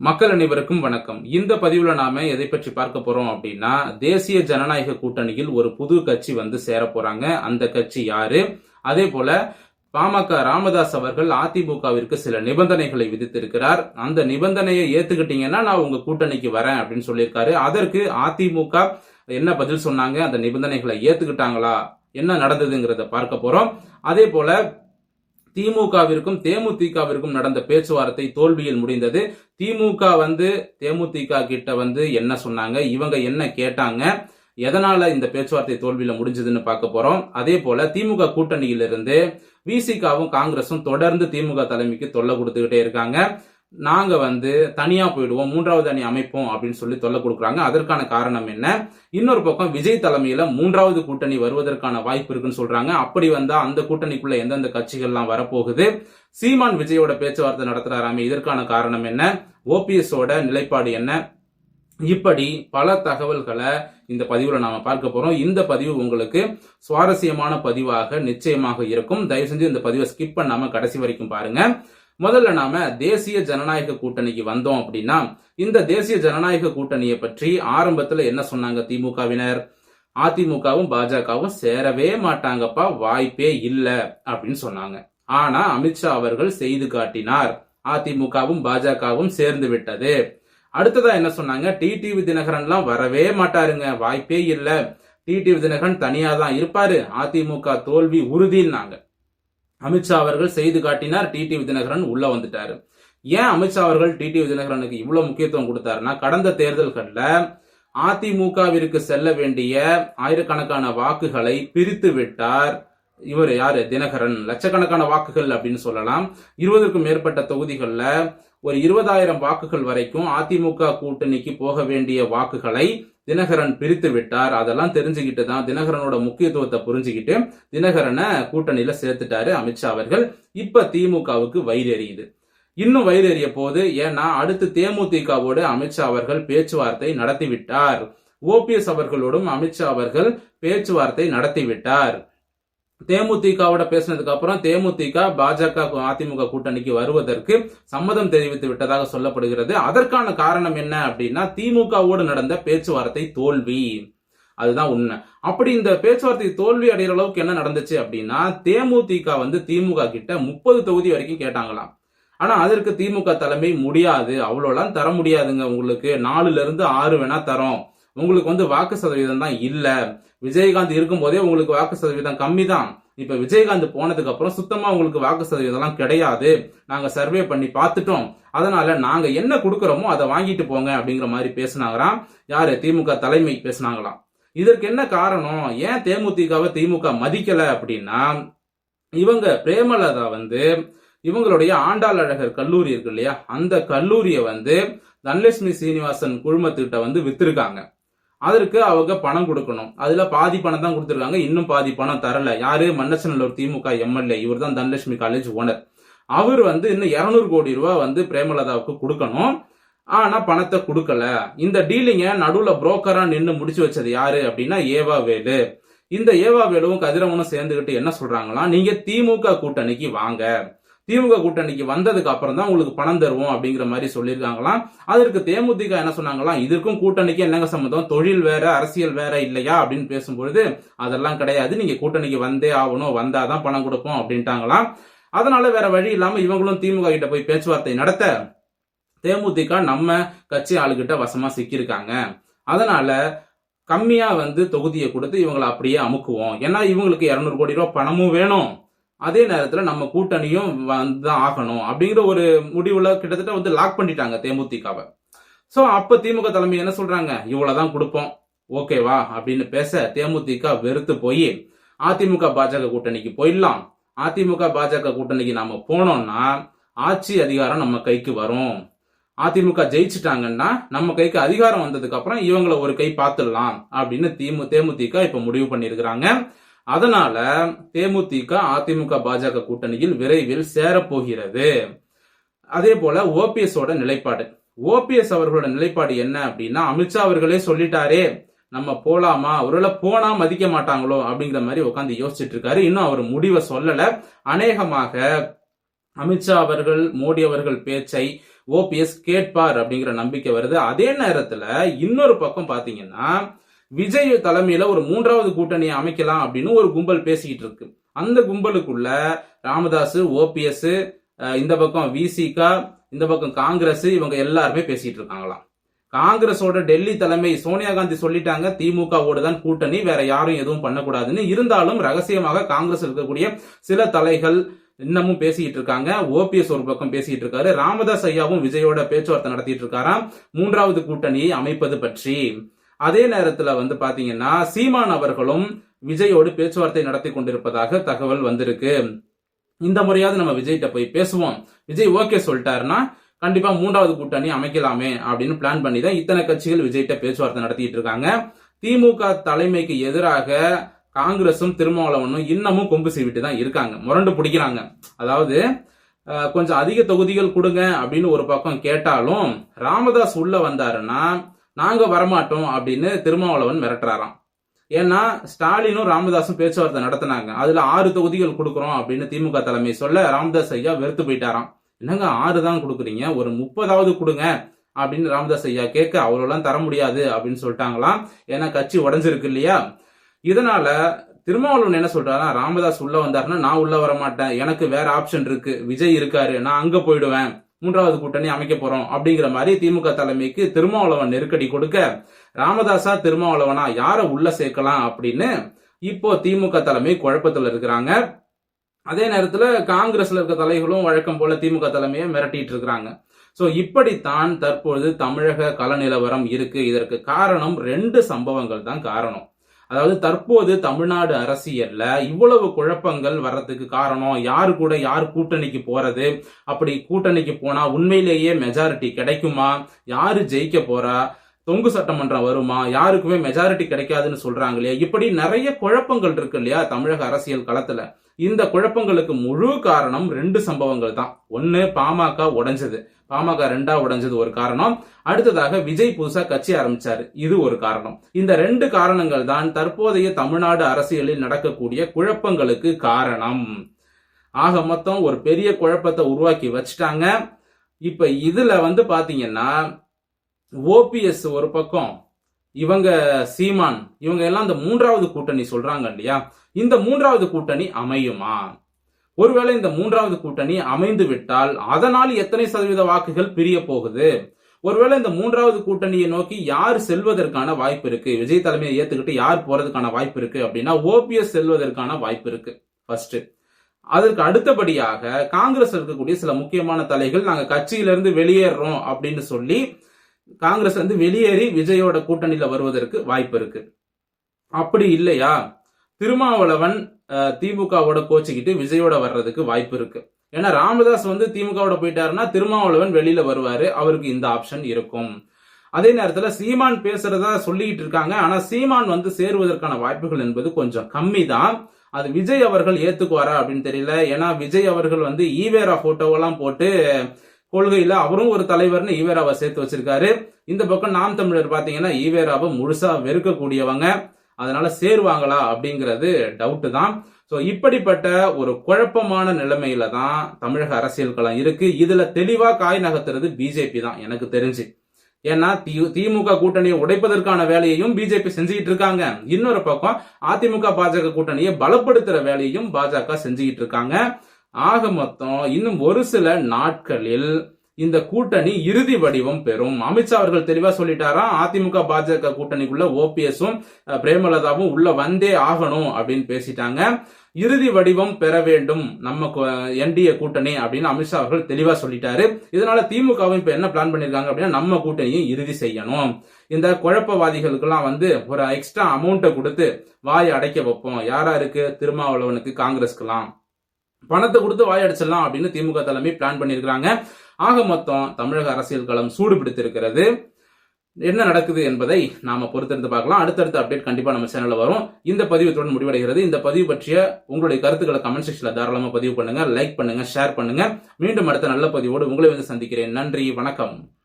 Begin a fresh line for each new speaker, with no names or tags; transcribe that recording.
மக்கள் அனைவருக்கும் வணக்கம். இந்த பதிவுல நாம எதை பற்றி பார்க்க போறோம் அப்படின்னா தேசிய ஜனநாயக கூட்டணியில் ஒரு புது கட்சி வந்து சேர போறாங்க. அந்த கட்சி யாரு? அதே போல பாமக ராமதாஸ் அவர்கள் அதிமுகவிற்கு சில நிபந்தனைகளை விதித்திருக்கிறார். அந்த நிபந்தனையை ஏத்துக்கிட்டீங்கன்னா நான் உங்க கூட்டணிக்கு வரேன் அப்படின்னு சொல்லியிருக்காரு. அதற்கு அதிமுக என்ன பதில் சொன்னாங்க? அந்த நிபந்தனைகளை ஏத்துக்கிட்டாங்களா? என்ன நடந்ததுங்கிறத பார்க்க போறோம். அதே போல திமுகவிற்கும் தேமுதிகவிற்கும் நடந்த பேச்சுவார்த்தை தோல்வியில் முடிந்தது. திமுக வந்து தேமுதிக கிட்ட வந்து என்ன சொன்னாங்க? இவங்க என்ன கேட்டாங்க? எதனால இந்த பேச்சுவார்த்தை தோல்வியில முடிஞ்சதுன்னு பார்க்க போறோம். அதே போல திமுக கூட்டணியிலிருந்து விசிகாவும் காங்கிரசும் தொடர்ந்து திமுக தலைமைக்கு தொல்லை கொடுத்துக்கிட்டே இருக்காங்க. நாங்க வந்து தனியா போயிடுவோம் மூன்றாவது அணி அமைப்போம் அப்படின்னு சொல்லி தொல்லை கொடுக்குறாங்க. அதற்கான காரணம் என்ன? இன்னொரு பக்கம் விஜய் தலைமையில மூன்றாவது கூட்டணி வருவதற்கான வாய்ப்பு இருக்குன்னு சொல்றாங்க. அப்படி வந்தா அந்த கூட்டணிக்குள்ள எந்தெந்த கட்சிகள்லாம் வரப்போகுது? சீமான் விஜயோட பேச்சுவார்த்தை நடத்துறாராமே இதற்கான காரணம் என்ன? ஓபிஎஸோட நிலைப்பாடு என்ன? இப்படி பல தகவல்களை இந்த பதிவில் நாம் பார்க்க போகிறோம் இந்த பதிவு உங்களுக்கு சுவாரஸ்யமான பதிவாக நிச்சயமாக இருக்கும். தயவு செஞ்சு இந்த பதிவை ஸ்கிப் பண்ணாமல் கடைசி வரைக்கும் பாருங்கள் முதல்ல நாம தேசிய ஜனநாயக கூட்டணிக்கு வந்தோம் அப்படின்னா இந்த தேசிய ஜனநாயக கூட்டணியை பற்றி ஆரம்பத்துல என்ன சொன்னாங்க திமுகவினர்? அதிமுகவும் பாஜகவும் சேரவே மாட்டாங்கப்பா வாய்ப்பே இல்ல அப்படின்னு சொன்னாங்க. ஆனா அமித்ஷா அவர்கள் செய்து காட்டினார். அதிமுகவும் பாஜகவும் சேர்ந்து விட்டது. அடுத்ததா என்ன சொன்னாங்க? டிடிவி தினகரன்லாம் வரவே மாட்டாருங்க வாய்ப்பே இல்ல. டிடிவி தினகரன் தனியா தான் இருப்பாரு. அதிமுக தோல்வி உறுதினாங்க அமித்ஷா அவர்கள் செய்து காட்டினார் டிடிவி தினகரன் உள்ள வந்துட்டாரு. ஏன் அமித்ஷா அவர்கள் டிடிவி தினகரனுக்கு இவ்வளவு முக்கியத்துவம் கொடுத்தாருன்னா கடந்த தேர்தல்களில் அதிமுகவிற்கு செல்ல வேண்டிய ஆயிரக்கணக்கான வாக்குகளை பிரித்து விட்டார் இவர் யாரு? தினகரன். லட்சக்கணக்கான வாக்குகள் அப்படின்னு சொல்லலாம். இருபதுக்கும் மேற்பட்ட தொகுதிகளில் ஒரு இருபதாயிரம் வாக்குகள் வரைக்கும் அதிமுக கூட்டணிக்கு போக வேண்டிய வாக்குகளை தினகரன் பிரித்து விட்டார். அதெல்லாம் தெரிஞ்சுக்கிட்டு தான் தினகரனோட முக்கியத்துவத்தை புரிஞ்சுக்கிட்டு தினகரனை கூட்டணியில சேர்த்துட்டாரு அமித்ஷா அவர்கள். இப்ப திமுகவுக்கு வயிறு எறியுது இன்னும் வயிறு எறிய போது ஏன்னா அடுத்து தேமுதிகவோடு அமித்ஷா அவர்கள் பேச்சுவார்த்தை நடத்திவிட்டார் ஓபிஎஸ் அவர்களோடும் அமித்ஷா அவர்கள் பேச்சுவார்த்தை நடத்திவிட்டார் தேமுதிகவோட பேசினதுக்கு அப்புறம் தேமுதிக பாஜக அதிமுக கூட்டணிக்கு வருவதற்கு சம்மதம் தெரிவித்து விட்டதாக சொல்லப்படுகிறது. அதற்கான காரணம் என்ன அப்படின்னா திமுகவோடு நடந்த பேச்சுவார்த்தை தோல்வி. அதுதான் உண்மை. அப்படி இந்த பேச்சுவார்த்தை தோல்வி அடைகிற அளவுக்கு என்ன நடந்துச்சு அப்படின்னா தேமுதிக வந்து திமுக கிட்ட முப்பது தொகுதி வரைக்கும் கேட்டாங்களாம். ஆனா அதற்கு திமுக தலைமை முடியாது. அவ்வளோலாம் தர முடியாதுங்க உங்களுக்கு. நாலுல இருந்து ஆறு வேணா தரோம். உங்களுக்கு வந்து வாக்கு சதவீதம் தான் இல்லை. விஜயகாந்த் இருக்கும்போதே உங்களுக்கு வாக்கு சதவீதம் கம்மி தான் இப்ப விஜயகாந்த் போனதுக்கு அப்புறம் சுத்தமா உங்களுக்கு வாக்கு சதவீதம்லாம் கிடையாது. நாங்க சர்வே பண்ணி பார்த்துட்டோம். அதனால நாங்க என்ன கொடுக்குறோமோ அதை வாங்கிட்டு போங்க அப்படிங்கிற மாதிரி பேசினாங்களாம். யாரு? திமுக தலைமை பேசினாங்களாம். இதற்கு என்ன காரணம்? ஏன் தேமுதிகவை திமுக மதிக்கல அப்படின்னா இவங்க பிரேமலதா வந்து இவங்களுடைய ஆண்டாள் அழகர் கல்லூரி இருக்கு இல்லையா? அந்த கல்லூரியை வந்து தனலட்சுமி சீனிவாசன் குழுமத்துக்கிட்ட வந்து வித்திருக்காங்க. அதற்கு அவங்க பணம் கொடுக்கணும். அதுல பாதி பணம் தான் கொடுத்துருக்காங்க. இன்னும் பாதி பணம் தரல. யாரு? மன்னச்சநல்லூர் திமுக எம்எல்ஏ. இவர் தான் தனலட்சுமி காலேஜ் ஓனர் அவர் வந்து இன்னும் இரநூறு கோடி ரூபாய் வந்து பிரேமலதாவுக்கு கொடுக்கணும். ஆனா பணத்தை கொடுக்கல. இந்த டீலிங்க நடுவுல புரோக்கரா நின்று முடிச்சு வச்சது யாரு அப்படின்னா ஏவா வேலு. இந்த ஏவா வேலுவும் கதிரவனும் சேர்ந்துகிட்டு என்ன சொல்றாங்களா நீங்க திமுக கூட்டணிக்கு வாங்க. திமுக கூட்டணிக்கு வந்ததுக்கு அப்புறம் தான் உங்களுக்கு பணம் தருவோம் அப்படிங்கிற மாதிரி சொல்லியிருக்காங்களாம். அதற்கு தேமுதிக என்ன சொன்னாங்களாம்? இதற்கும் கூட்டணிக்கு என்னங்க சம்மந்தம்? தொழில் வேற அரசியல் வேற இல்லையா? அப்படின்னு பேசும்பொழுது அதெல்லாம் கிடையாது. நீங்க கூட்டணிக்கு வந்தே ஆகணும். வந்தாதான் பணம் கொடுப்போம் அப்படின்ட்டாங்களாம். அதனால வேற வழி இல்லாம இவங்களும் திமுக கிட்ட போய் பேச்சுவார்த்தை நடத்த தேமுதிக நம்ம கட்சி ஆளுகிட்ட வசமா சிக்கியிருக்காங்க. அதனால கம்மியா வந்து தொகுதியை கொடுத்து இவங்களை அப்படியே அமுக்குவோம். ஏன்னா இவங்களுக்கு இரநூறு கோடி ரூபாய் பணமும் வேணும். அதே நேரத்துல நம்ம கூட்டணியும் வந்துதான் ஆகணும் அப்படிங்கிற ஒரு முடிவுல கிட்டத்தட்ட வந்து லாக் பண்ணிட்டாங்க தேமுதிகவை. சோ அப்ப திமுக தலைமை என்ன சொல்றாங்க? இவ்வளவுதான் கொடுப்போம். ஓகேவா அப்படின்னு பேச தேமுதிக வெறுத்து போய் அதிமுக பாஜக கூட்டணிக்கு போயிடலாம். அதிமுக பாஜக கூட்டணிக்கு நாம போனோம்னா ஆட்சி அதிகாரம் நம்ம கைக்கு வரும். அதிமுக ஜெயிச்சிட்டாங்கன்னா நம்ம கைக்கு அதிகாரம் வந்ததுக்கு அப்புறம் இவங்களை ஒரு கை பார்த்துடலாம் அப்படின்னு திமு தேமுதிக இப்ப முடிவு பண்ணிருக்கிறாங்க அதனால தேமுதிக அதிமுக பாஜக கூட்டணியில் விரைவில் சேரப்போகிறது. அதே போல ஓபிஎஸோட நிலைப்பாடு. ஓபிஎஸ் அவர்களோட நிலைப்பாடு என்ன அப்படின்னா அமித்ஷா அவர்களே சொல்லிட்டாரே நம்ம போலாமா? ஒருவேளை போனா மதிக்க மாட்டாங்களோ அப்படிங்கிற மாதிரி உட்காந்து யோசிச்சுட்டு இருக்காரு. இன்னும் அவர் முடிவை சொல்லல. அநேகமாக அமித்ஷா அவர்கள் மோடி அவர்கள் பேச்சை ஓபிஎஸ் கேட்பார் அப்படிங்கிற நம்பிக்கை வருது. அதே நேரத்துல இன்னொரு பக்கம் பாத்தீங்கன்னா விஜய் தலைமையில ஒரு மூன்றாவது கூட்டணியை அமைக்கலாம் அப்படின்னு ஒரு கும்பல் பேசிக்கிட்டு இருக்கு. அந்த கும்பலுக்குள்ள ராமதாஸ் ஓபிஎஸ் இந்த பக்கம் விசிகா இந்த பக்கம் காங்கிரஸ் இவங்க எல்லாருமே பேசிட்டு இருக்காங்களாம். காங்கிரஸோட டெல்லி தலைமை சோனியா காந்தி சொல்லிட்டாங்க திமுகவோட தான் கூட்டணி வேற யாரும் எதுவும் பண்ணக்கூடாதுன்னு. இருந்தாலும் ரகசியமாக காங்கிரஸ் இருக்கக்கூடிய சில தலைகள் இன்னமும் பேசிக்கிட்டு இருக்காங்க. ஓபிஎஸ் ஒரு பக்கம் பேசிக்கிட்டு இருக்காரு. ராமதாஸ் ஐயாவும் விஜயோட பேச்சுவார்த்தை நடத்திட்டு இருக்காராம். மூன்றாவது கூட்டணியை அமைப்பது பற்றி. அதே நேரத்துல வந்து பாத்தீங்கன்னா சீமான் அவர்களும் விஜயோடு பேச்சுவார்த்தை நடத்தி கொண்டிருப்பதாக தகவல் வந்திருக்கு. இந்த முறையாவது நம்ம விஜய்கிட்ட போய் பேசுவோம். விஜய் ஓகே சொல்லிட்டாருன்னா கண்டிப்பா மூன்றாவது கூட்டணி அமைக்கலாமே அப்படின்னு பிளான் பண்ணி தான் இத்தனை கட்சிகள் விஜய்கிட்ட பேச்சுவார்த்தை நடத்திட்டு இருக்காங்க. திமுக தலைமைக்கு எதிராக காங்கிரசும் திருமாவளவனும் இன்னமும் கொம்பு சீவிட்டு தான் இருக்காங்க. முரண்டு பிடிக்கிறாங்க. அதாவது கொஞ்சம் அதிக தொகுதிகள் கொடுங்க அப்படின்னு ஒரு பக்கம் கேட்டாலும் ராமதாஸ் உள்ள வந்தாருன்னா நாங்க வரமாட்டோம் அப்படின்னு திருமாவளவன் மிரட்டுறாராம். ஏன்னா ஸ்டாலினும் ராமதாஸும் பேச்சுவார்த்தை நடத்தினாங்க. அதுல ஆறு தொகுதிகள் கொடுக்குறோம் அப்படின்னு திமுக தலைமை சொல்ல ராமதாஸ் ஐயா வெறுத்து போயிட்டாராம். என்னங்க ஆறு தான் கொடுக்குறீங்க? ஒரு முப்பதாவது கொடுங்க அப்படின்னு ராமதாஸ் ஐயா கேட்க அவ்வளோலாம் தர முடியாது அப்படின்னு சொல்லிட்டாங்களாம். ஏன்னா கட்சி உடஞ்சிருக்கு இல்லையா? இதனால திருமாவளவன் என்ன சொல்றாருன்னா ராமதாஸ் உள்ள வந்தாருன்னா நான் உள்ள வர மாட்டேன் எனக்கு வேற ஆப்ஷன் இருக்கு. விஜய் இருக்காரு. நான் அங்க போயிடுவேன். மூன்றாவது கூட்டணி அமைக்க போறோம் அப்படிங்கிற மாதிரி திமுக தலைமைக்கு திருமாவளவன் நெருக்கடி கொடுக்க ராமதாசா திருமாவளவனா யார உள்ள சேர்க்கலாம் அப்படின்னு இப்போ திமுக தலைமை குழப்பத்தில் இருக்கிறாங்க. அதே நேரத்துல காங்கிரஸ்ல இருக்க தலைகளும் வழக்கம் போல திமுக தலைமையை மிரட்டிட்டு இருக்கிறாங்க. ஸோ இப்படித்தான் தற்பொழுது தமிழக கள நிலவரம் இருக்கு. இதற்கு காரணம் ரெண்டு சம்பவங்கள் தான் காரணம். அதாவது தற்போது தமிழ்நாடு அரசியல்ல இவ்வளவு குழப்பங்கள் வர்றதுக்கு காரணம் யாரு கூட யார் கூட்டணிக்கு போறது? அப்படி கூட்டணிக்கு போனா உண்மையிலேயே மெஜாரிட்டி கிடைக்குமா? யாரு ஜெயிக்க போறா? தொங்கு சட்டமன்றம் வருமா? யாருக்குமே மெஜாரிட்டி கிடைக்காதுன்னு சொல்றாங்க இல்லையா? இப்படி நிறைய குழப்பங்கள் இருக்கு இல்லையா தமிழக அரசியல் களத்துல. இந்த குழப்பங்களுக்கு முழு காரணம் ரெண்டு சம்பவங்கள் தான். ஒன்னு பாமக உடைஞ்சது. பாமக ரெண்டா உடைஞ்சது ஒரு காரணம். அடுத்ததாக விஜய் புதுசா கட்சி ஆரம்பிச்சாரு. இது ஒரு காரணம். இந்த ரெண்டு காரணங்கள் தான் தற்போதைய தமிழ்நாடு அரசியலில் நடக்கக்கூடிய குழப்பங்களுக்கு காரணம். ஆக மொத்தம் ஒரு பெரிய குழப்பத்தை உருவாக்கி வச்சுட்டாங்க. இப்ப இதுல வந்து பாத்தீங்கன்னா ஓபிஎஸ் ஒரு பக்கம் இவங்க சீமான் இவங்க எல்லாம் இந்த மூன்றாவது கூட்டணி சொல்றாங்க இல்லையா? இந்த மூன்றாவது கூட்டணி அமையுமா? ஒருவேளை இந்த மூன்றாவது கூட்டணி அமைந்து விட்டால் அதனால் எத்தனை சதவீத வாக்குகள் பிரிய போகுது? ஒருவேளை இந்த மூன்றாவது கூட்டணியை நோக்கி யார் செல்வதற்கான வாய்ப்பு இருக்கு? விஜய் தலைமையை ஏத்துக்கிட்டு யார் போறதுக்கான வாய்ப்பு இருக்கு அப்படின்னா ஓபிஎஸ் செல்வதற்கான வாய்ப்பு இருக்கு ஃபர்ஸ்ட் அதற்கு அடுத்தபடியாக காங்கிரஸ் இருக்கக்கூடிய சில முக்கியமான தலைகள் நாங்க கட்சியிலிருந்து வெளியேறோம் அப்படின்னு சொல்லி காங்கிரஸ் வந்து வெளியேறி விஜயோட கூட்டணியில வருவதற்கு வாய்ப்பு இருக்கு. அப்படி இல்லையா? திருமாவளவன் திமுகவோட கோச்சிக்கிட்டு விஜயோட வர்றதுக்கு வாய்ப்பு இருக்கு. ஏன்னா ராமதாஸ் வந்து திமுகவோட போயிட்டாருன்னா திருமாவளவன் வெளியில வருவாரு அவருக்கு இந்த ஆப்ஷன் இருக்கும். அதே நேரத்துல சீமான் பேசுறதா சொல்லிக்கிட்டு இருக்காங்க. ஆனா சீமான் வந்து சேருவதற்கான வாய்ப்புகள் என்பது கொஞ்சம் கம்மி தான் அது விஜய் அவர்கள் ஏத்துக்குவாரா அப்படின்னு தெரியல. ஏன்னா விஜய் அவர்கள் வந்து ஈவேரா போட்டோவெல்லாம் போட்டு கொள்கையில அவரும் ஒரு தலைவர்னு ஈவேராவை சேர்த்து வச்சிருக்காரு. இந்த பக்கம் நாம் தமிழர் பாத்தீங்கன்னா ஈவேராவை முழுசா வெறுக்கக்கூடியவங்க. அதனால சேருவாங்களா அப்படிங்கிறது டவுட்டு தான். ஸோ இப்படிப்பட்ட ஒரு குழப்பமான நிலைமையில தான் தமிழக அரசியல் களம் இருக்கு. இதுல தெளிவா காய் நகர்த்துறது பிஜேபி தான் எனக்கு தெரிஞ்சு. ஏன்னா திமுக கூட்டணியை உடைப்பதற்கான வேலையையும் பிஜேபி செஞ்சுக்கிட்டு இருக்காங்க. இன்னொரு பக்கம் அதிமுக பாஜக கூட்டணியை பலப்படுத்துற வேலையையும் பாஜக செஞ்சுக்கிட்டு இருக்காங்க. ஆக மொத்தம் இன்னும் ஒரு சில நாட்களில் இந்த கூட்டணி இறுதி வடிவம் பெறும். அமித்ஷா அவர்கள் தெளிவா சொல்லிட்டாராம் அதிமுக பாஜக கூட்டணிக்குள்ள ஓபிஎஸும் பிரேமலதாவும் உள்ள வந்தே ஆகணும் அப்படின்னு பேசிட்டாங்க. இறுதி வடிவம் பெற வேண்டும் நம்ம என்டிஏ கூட்டணி அப்படின்னு அமித்ஷா அவர்கள் தெளிவா சொல்லிட்டாரு. இதனால திமுகவும் இப்ப என்ன பிளான் பண்ணிருக்காங்க அப்படின்னா நம்ம கூட்டணியும் இறுதி செய்யணும். இந்த குழப்பவாதிகளுக்கெல்லாம் வந்து ஒரு எக்ஸ்ட்ரா அமௌண்ட்டை கொடுத்து வாயை அடைக்க வைப்போம். யாரா இருக்கு திருமாவளவனுக்கு காங்கிரஸ்க்கெல்லாம். பணத்தை கொடுத்து வாயடிச்சிடலாம் அப்படின்னு திமுக தலைமை பிளான் பண்ணியிருக்கிறாங்க. ஆக மொத்தம் தமிழக அரசியல் களம் சூடு பிடித்திருக்கிறது என்ன நடக்குது என்பதை நாம பொறுத்திருந்து பார்க்கலாம். அடுத்தடுத்த அப்டேட் கண்டிப்பா நம்ம சேனல்ல வரும். இந்த பதிவுத்துடன் முடிவடைகிறது. இந்த பதிவு பற்றிய உங்களுடைய கருத்துக்களை கமெண்ட் செக்ஷன்ல தாராளமா பதிவு பண்ணுங்க லைக் பண்ணுங்க ஷேர் பண்ணுங்க. மீண்டும் அடுத்த நல்ல பதிவோடு உங்களை வந்து சந்திக்கிறேன். நன்றி வணக்கம்.